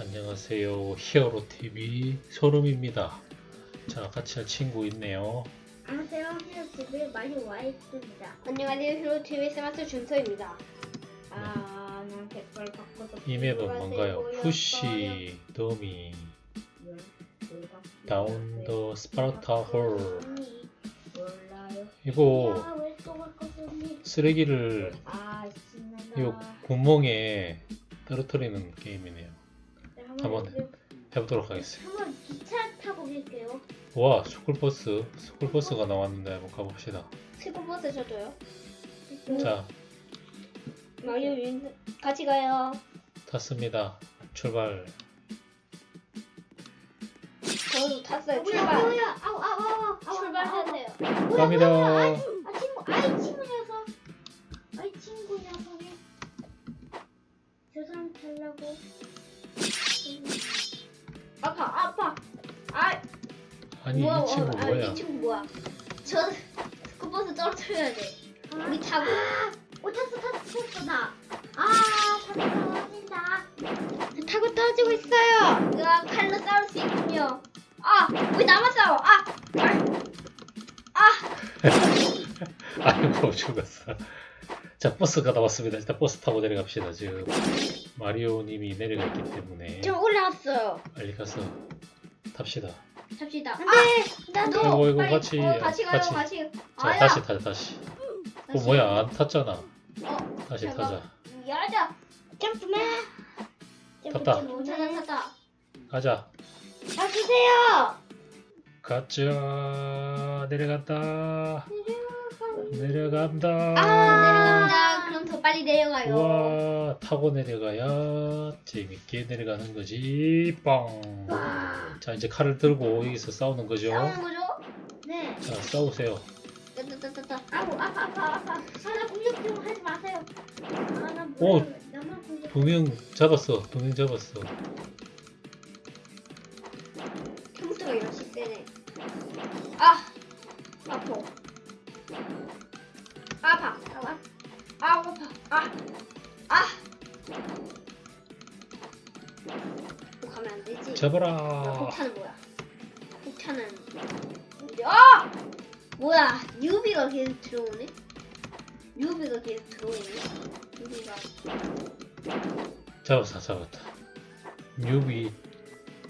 안녕하세요. 히어로 TV 소름입니다. 자, 같이 할 친구 있네요. 안녕하세요. 히어집에 많이 와 있습니다. 안녕하세요. 히로 TV 스마트 준서입니다. 아, 난 댓글 바꿔서 이 맵은 뭔가요? 푸시, 더미, 다운 더 스파르타 홀. 이거? 쓰레기를 아. 이 구멍에 떨어뜨리는 게임이네요. 네, 한번 이제 해보도록 하겠습니다. 한번 기차 타고 갈게요. 와, 스쿨버스. 스쿨버스가 나왔는데 한번 가봅시다. 스쿠버스 저도요. 자, 마리오 윤 같이 가요. 탔습니다. 출발. 저도 탔어요. 출발. 뭐야? 아우, 아우, 아우, 아우, 출발하세요. 갑니다. 뭐야, 뭐야? 아이, 아, 친구, 아이, 친구 녀석. 아이, 친구 녀석이. 저 사람 타려고. 아파, 아파. 아, 아니, 뭐야, 이 친구 어, 아, 뭐야? 이 친구 뭐야? 저 스쿠버스 떨어뜨려야 돼. 우리 타고. 오, 탔어, 탔어, 탔어, 나. 아, 탔어, 떨어진다. 타고 떨어지고 있어요. 으아, 칼로 싸울 수 있군요. 아, 왜 나만 싸워? 아, 아, 아. 아이고 죽었어. 자 버스가 나왔습니다. 일단 버스 타고 내려갑시다. 지금 마리오님이 내려가 있기 때문에 저 올라왔어요. 빨리 가서 탑시다. 잡시다. 안 아, 나도. 아이고, 이거 빨리, 같이, 어, 같이 가요, 같이. 같이. 자 아야. 다시 타자 다시. 어 다시. 뭐야 안 탔잖아. 어, 다시 잠깐. 타자. 야자. 점프맨. 탔다. 점프, 탔다, 탔다. 가자. 봐주세요. 가자 내려간다. 내려간다. 아, 내려간다. 그럼 더 빨리 내려가요. 우와 타고 내려가야 재밌게 내려가는 거지. 뻥. 자 이제 칼을 들고 여기서 싸우는 거죠. 싸우는 거죠? 네. 자 싸우세요. 따따따따. 아우, 아파, 아파, 아파. 아, 나 공격 좀 하지 마세요. 아, 나 오, 뭐야. 나만 공격. 두명 잡았어. 두 명 잡았어. 잡아라. 폭탄은 뭐야? 폭탄은? 아! 뭐야? 유비가 계속 들어오네? 유비가 계속 들어오네? 유비가 잡았어, 잡았다. 뉴비,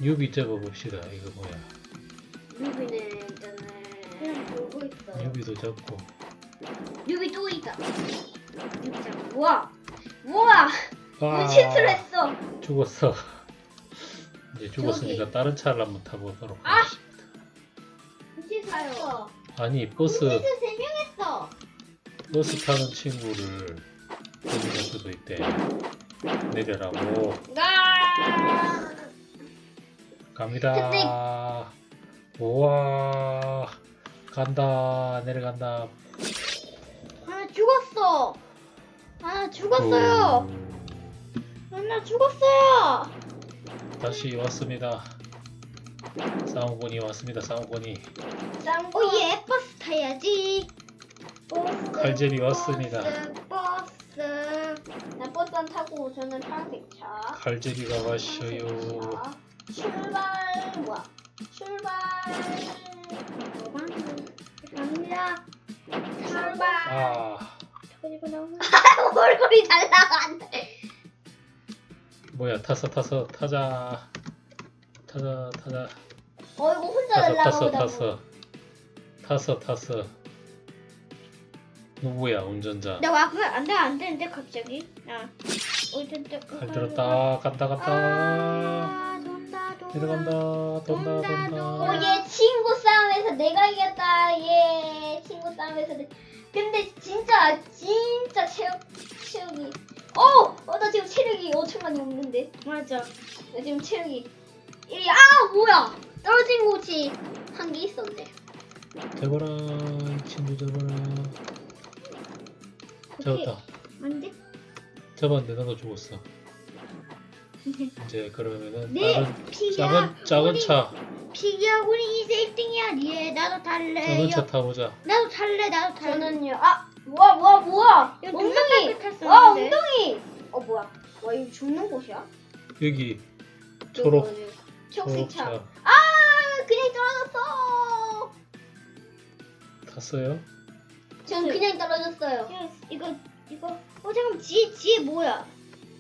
뉴비 잡아봅시다. 이거 뭐야? 유비는 일단은 그냥 놀고 있어요. 뉴비도 잡고. 유비 또 있다. 유비 잡. 우와, 우와, 아, 무실수를 했어. 죽었어. 이제 죽었으니까 저기. 다른 차를 한번 타보도록 아! 하겠습니다. 했어요. 아니 버스 우리도 세명 했어. 버스 타는 친구를 데려갈 수도 있대. 내려라고 가. 갑니다. 우와 간다 내려간다. 아 죽었어. 아 죽었어요. 음, 아, 나 죽었어요. 다시 왔습니다. 싸움꾼이 왔습니다. 싸움꾼이 짱구. 오예 버스 타야지. 버스. 칼제비 왔습니다. 버스. 버스. 나 버스 안 타고 저는 파란색 차. 칼제비가 왔어요. 자, 출발 뭐야? 출발. 갑니다. 출발. 아 그리고 나오면 얼굴이 잘 나간대. 뭐야 탔어 탔어 타자 타자 타자 어 이거 혼자 탔어 탔어 날라가보다. 탔어 탔어 탔어 누구야 운전자 나 와그 안돼 안 되는데 갑자기. 야. 어쨌든 칼 들었다 간다 간다 아, 돈다 돈다. 내려간다 돈다 돈다 오얘 친구 싸움에서 내가 이겼다. 예 친구 싸움에서 내. 근데 진짜 진짜 체력 체력이. 어, 어, 나 지금 체력이 5천만이 없는데. 맞아. 나 지금 체력이. 이, 아, 뭐야? 떨어진 곳이 한 개 있었네. 잡아라 이 친구 잡아라 잡았다 안 돼? 잡았는데 나도 죽었어 이제 그러면은 네, 다른 피기야. 작은 작은 우리, 차 피기야, 우리 이제 1등이야. 예, 나도 탈래. 작은 차 타보자 나도 탈래, 나도 탈래. 저는요. 아, 뭐야, 뭐야, 뭐야? 이거 엉덩이. 아, 엉덩이. 어, 뭐야? 와, 이거 죽는 곳이야? 여기 초록. 초록색차. 초록차 아 그냥 떨어졌어. 탔어요? 전 그냥 떨어졌어요. 이거 이거 이거 어 잠깐 뒤에 뒤에 뭐야?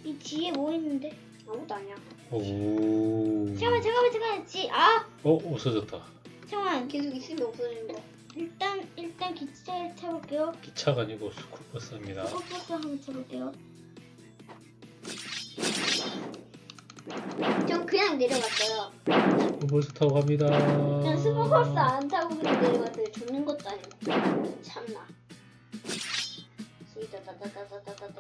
이 뒤에 뭐 있는데? 아무것도 아니야. 오. 잠깐만 잠깐만 잠깐만 뒤아 어 없어졌다. 잠깐만 계속 있으면 없어지는 거. 일단 일단 기차를 타볼게요. 기차가 아니고 스쿠버스입니다. 버스 한번 타볼게요. 전 그냥 내려갔어요. 스쿠버스 타고 갑니다. 그냥 스포버스 안 타고 그냥 내려갔어요. 죽는 것도 아니고. 참나.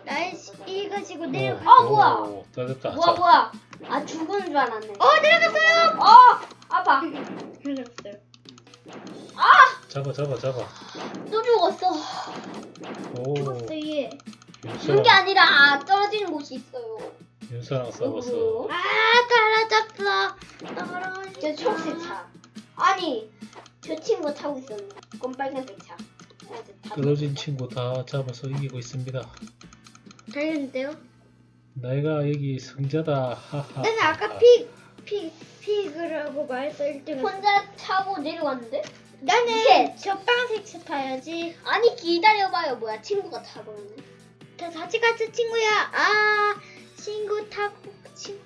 날씨 이 가지고 어, 내려. 아, 뭐야? 오, 따뜻다. 뭐야 뭐야? 아 죽은 줄 알았네. 어 내려갔어요. 어 아파. 내려갔어요. 잡아 잡아 잡아. 또 죽었어. 오. 죽었어 얘. 죽은 게 윤서랑 아니라 떨어지는 곳이 있어요. 윤서랑 싸웠어. 아 떨어졌어. 떨어졌어. 저 초록색 차. 아니 저 친구 타고 있었네. 그건 빨간색 차. 어, 다 떨어진 친구 다 잡아서 이기고 있습니다. 달렸는데요? 내가 여기 승자다. 하하. 나는 아까 픽, 픽, 픽이라고 말해서 1등. 혼자 타고 내려갔는데? 나는 셋. 저 빨간색 차 타야지. 아니 기다려봐요. 뭐야 친구가 타버렸네. 다 같이 같은 친구야. 아, 친구 타고 친.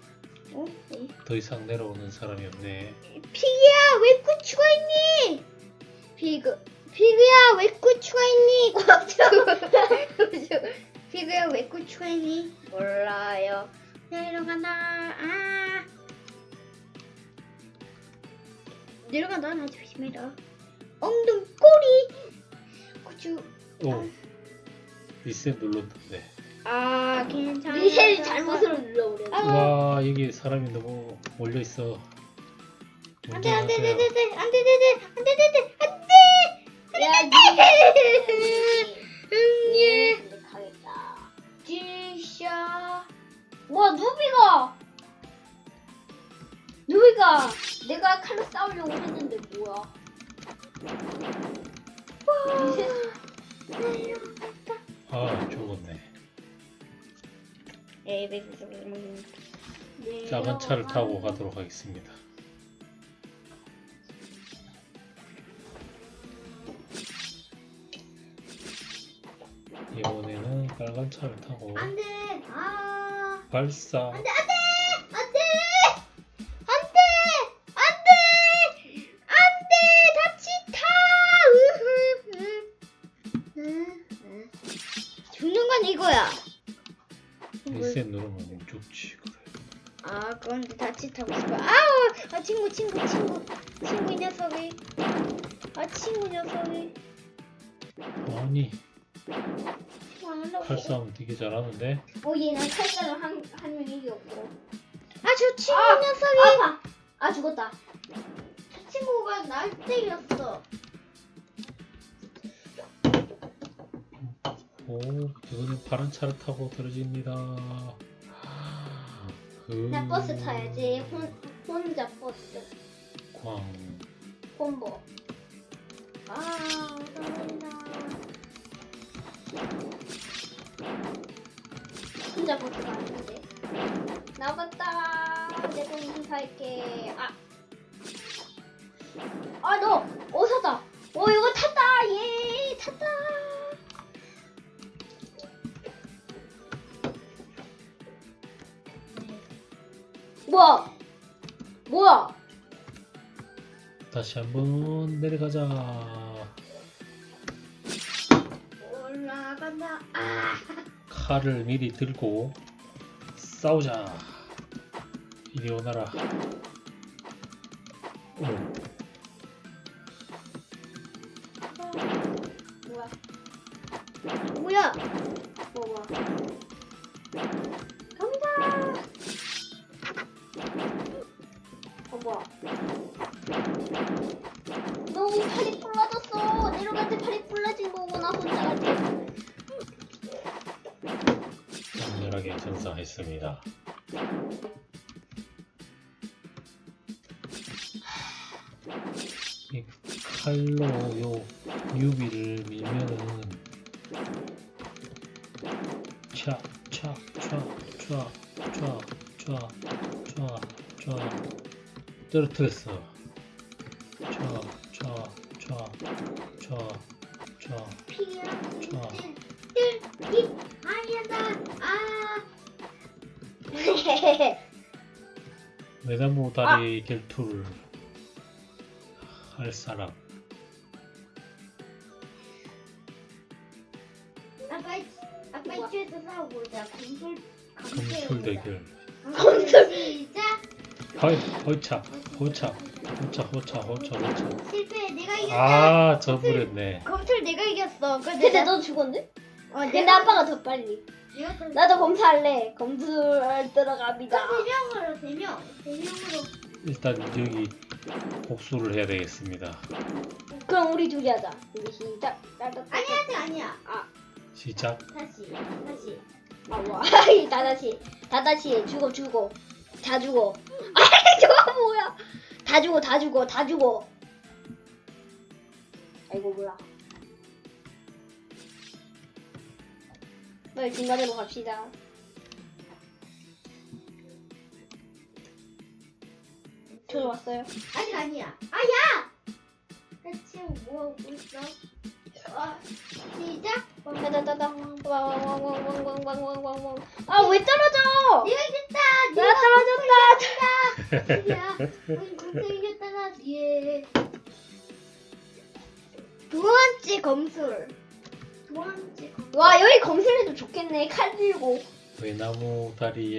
어? 네. 더 이상 내려오는 사람이 없네. 픽이야, 왜 고추가 있니? 피그, 피그야, 왜 고추가 있니? 피그야, 왜 고추가 있니? 몰라요. 내려간다. 아. 내려간다. 나 조심해라. 엉덩 꼬리. 고추. 오. 리셋 눌렀는데. 아, 괜찮아. 리셀 잘못으로 눌러버렸네. 아. 와 여기 사람이 너무 몰려 있어. 안돼 안돼 안돼 안돼 안돼 안돼 안돼 안돼 야, 안돼. 예. 응예. 근데 가겠다. 지샤. 와, 누비가! 누비가 내가 칼로 싸우려고 했는데 뭐야? 아 죽었네. 작은 차를 타고 가도록 하겠습니다. 이번에는 빨간 차를 타고 안돼. 아. 발사. 안돼 안돼 녀석이 아 친구 녀석이 아니. 칼싸움 되게 잘하는데 어, 얘는 칼싸움 한, 한 명 이겼고. 아 저 친구 아, 녀석이 아파! 아, 죽었다. 저 친구가 날 때렸어. 오 이번엔 파란 차를 타고 떨어집니다. 나 버스 타야지. 혼, 혼자 버스. 광. 콤보. 아, 떨린다. 혼자 버스가 아닌데. 나갔다. 내가 인사할게. 아. 아, 너! 어, 탔다! 어, 이거 탔다! 예! 탔다! 뭐야? 다시 한번 내려가자. 올라간다. 아 칼을 미리 들고 싸우자. 이리 오너라. 오, 뭐야? 뭐야? 뭐, 뭐야? 갑니다! 어, 뭐야? 너무 팔이 불러졌어. 내려갈 때 팔이 불러진 거구나 혼자 같이. 강렬하게 전사했습니다. 이 칼로 요 유비를 밀면은 촥촥촥촥촥촥 쫙 떨어뜨렸어. 외나무 다리 결투를 할 사람. 아빠, 아빠 우와. 이쪽에서 싸워보자. 검술, 검술 대결. 검술. 시작. 허이, 허이차, 호차, 호차, 호차, 호차, 호차. 실패. 내가 이겼다. 아, 져버렸네. 검술 내가 이겼어. 그 근데 내가 너 죽었네? 어, 근데 아빠가 더 빨리. 나도 검사할래. 검술 들어갑니다. 그 대명으로 대명 대명으로 일단 여기 복수를 해야 되겠습니다. 그럼 우리 둘이 하자. 우리 시작. 따다 아니 아직 아니야. 시작. 다시 다시. 아, 와. 다 다시. 다 다시 해. 죽어, 죽어. 다 죽어. 아, 저거 뭐야. 다 죽어, 다 죽어, 다 죽어. 아이고, 몰라. 빨리 중간으로 갑시다. 저도 왔어요. 아직 아니야. 아야. 지금 뭐 하고 있어? 어, 시작. 따다다다. 왕왕왕왕왕왕왕왕왕. 아, 왜 떨어져? 내가 이겼다. 나 떨어졌다. 야, 우리 검술 이겼다가 예. 두 번째 검술. 두 번째 검술. 와, 여기 검술해도 좋겠네. 칼 들고. 외나무 다리에